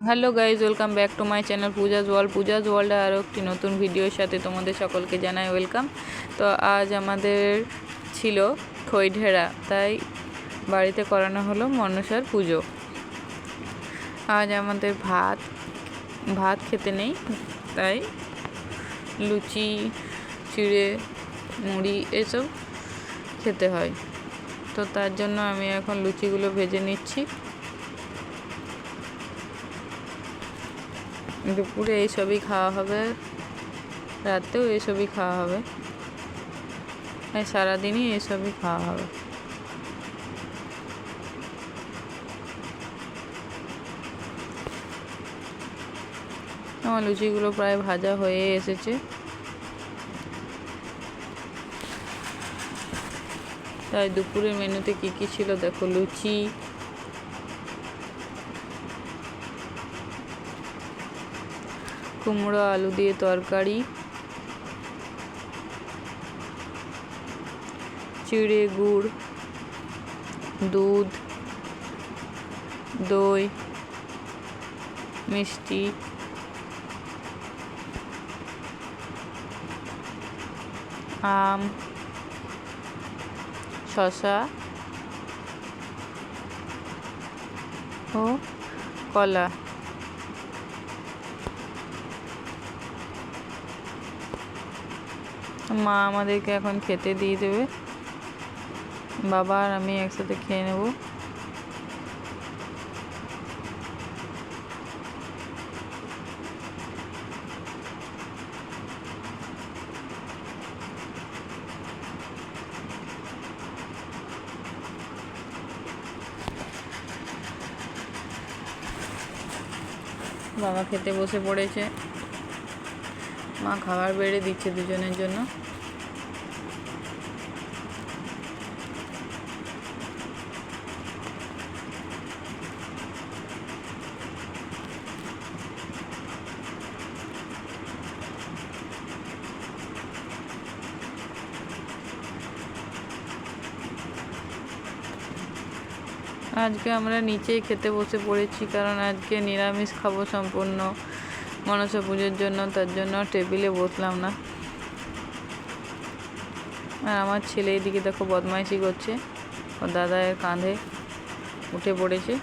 Hello guys, welcome back to my channel Pooja's world. Pooja's ওয়ার্ল্ডে আরও একটি নতুন ভিডিওর সাথে তোমাদের সকলকে জানাই ওয়েলকাম। তো আজ আমাদের ছিল খই ঢেরা, তাই বাড়িতে করানো হলো মনসার পুজো। আজ আমাদের ভাত ভাত খেতে নেই, তাই লুচি, চিড়ে, মুড়ি এসব খেতে হয়। তো তার জন্য আমি এখন লুচিগুলো ভেজে নিচ্ছি। দুপুরে এইসবই খাওয়া হবে, রাতেও এইসবই খাওয়া হবে। আর সারাদিনই এইসবই খাওয়া হবে। আমার লুচিগুলো প্রায় ভাজা হয়ে এসেছে। তাই দুপুরের মেনুতে কী কী ছিল দেখো, লুচি কুমড়ো আলু দিয়ে তরকারি চিড়ে গুড় দুধ দই মিষ্টি। আম শশা ও কলা। মা আমাদেরকে এখন খেতে দিয়ে দেবে। বাবা আর আমি একসাথে খেয়ে নেব। বাবা খেতে বসে পড়েছে। মা খাবার বেড়ে দিচ্ছে দুজনের জন্য। আজকে আমরা নিচেই খেতে বসে পড়েছি, কারণ আজকে নিরামিষ খাব সম্পূর্ণ। মনসা পুজোর জন্য, তার জন্য টেবিলে বসলাম না। আর আমার ছেলে এদিকে দেখো বদমাইশি করছে। ও দাদায়ের কাঁধে উঠে পড়েছে।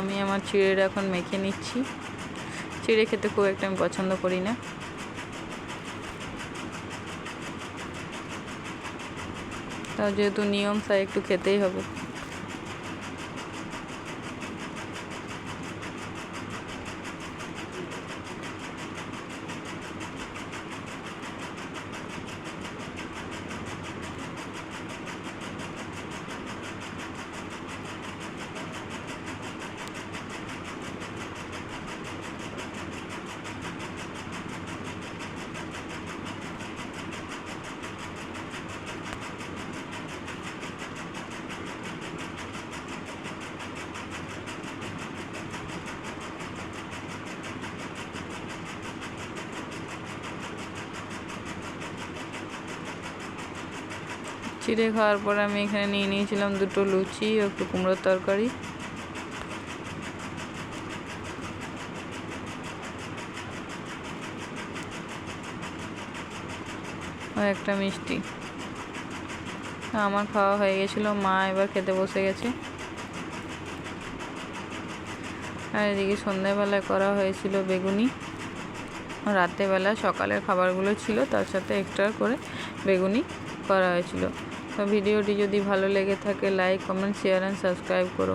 আমি আমার চিড়েটা এখন মেখে নিচ্ছি। চিড়ে খেতে খুব একটা আমি পছন্দ করি না। তাও যেহেতু নিয়ম, তাই একটু খেতেই হবে। চিড়ে খাওয়ার পর আমি এখানে নিয়ে নিয়েছিলাম দুটো লুচি ও একটু কুমড়োর তরকারি। ও একটা মিষ্টি। আমার খাওয়া হয়ে গেছিল, মা এবার খেতে বসে গেছে। আর এদিকে সন্ধ্যাবেলায় করা হয়েছিল বেগুনি। রাত্রেবেলা সকালের খাবারগুলো ছিল, তার সাথে এক্সট্রা করে বেগুনি করা হয়েছিল। ভিডিওটি যদি ভালো লেগে থাকে like comment share and subscribe করো।